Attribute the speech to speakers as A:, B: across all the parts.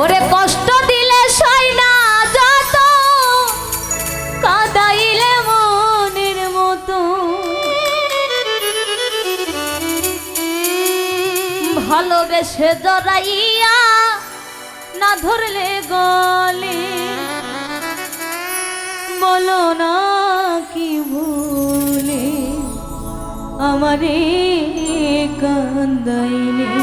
A: ওরে কষ্ট দিলে সই না যত, কাদাইলে মনের মতো। ভালোবেসে জড়াইয়া না ধরলে গলে, বলো না কি ভুলে আমারে কান্দাইলে।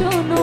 A: yo no